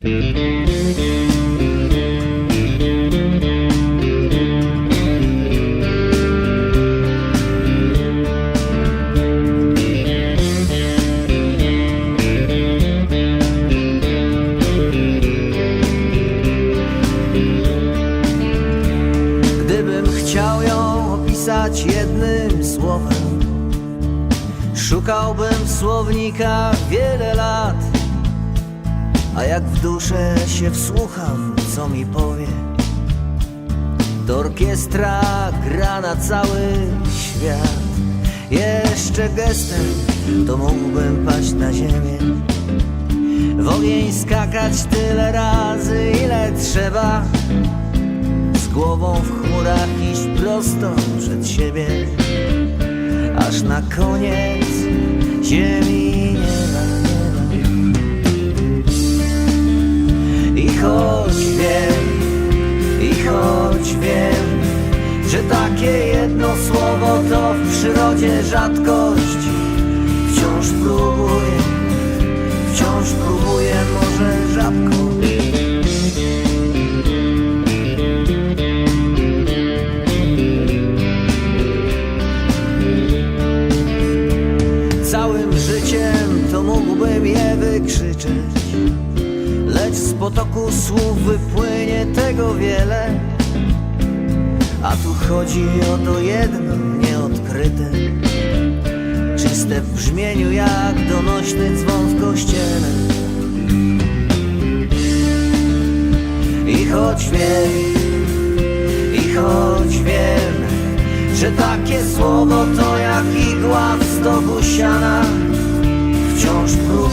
Gdybym chciał ją opisać jednym słowem Szukałbym w słownikach wiele lat jak w duszę się wsłucham, co mi powie. To orkiestra gra na cały świat. Jeszcze gestem to mógłbym paść na ziemię. W ogień skakać tyle razy, ile trzeba. Z głową w chmurach iść prosto przed siebie. Aż na koniec ziemi choć wiem, i choć wiem Że takie jedno słowo to w przyrodzie rzadkość Wciąż próbuję, wciąż próbuję może rzadko. Całym życiem to mógłbym je wykrzyczeć Lecz z potoku słów wypłynie tego wiele. A tu chodzi o to jedno nieodkryte. Czyste w brzmieniu jak donośny dzwon w kościele. I choć wiem, i choć wiem że takie słowo to jak igła w stogu siana Wciąż próbuję,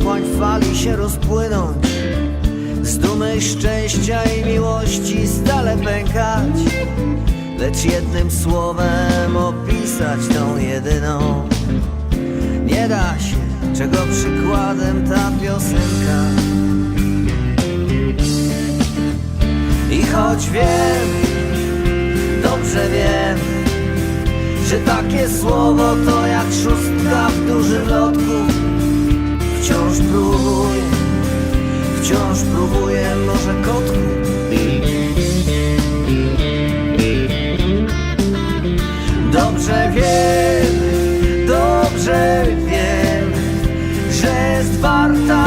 otchłań fali się rozpłynąć. Z dumy szczęścia i miłości stale pękać. Lecz jednym słowem opisać tą jedyną. Nie da się, czego przykładem ta piosenka. I choć wiem, dobrze wiem że takie słowo to jak szóstka w dużym lotku wciąż próbuję, może kotku. Dobrze wiem, dobrze wiem Że jest warta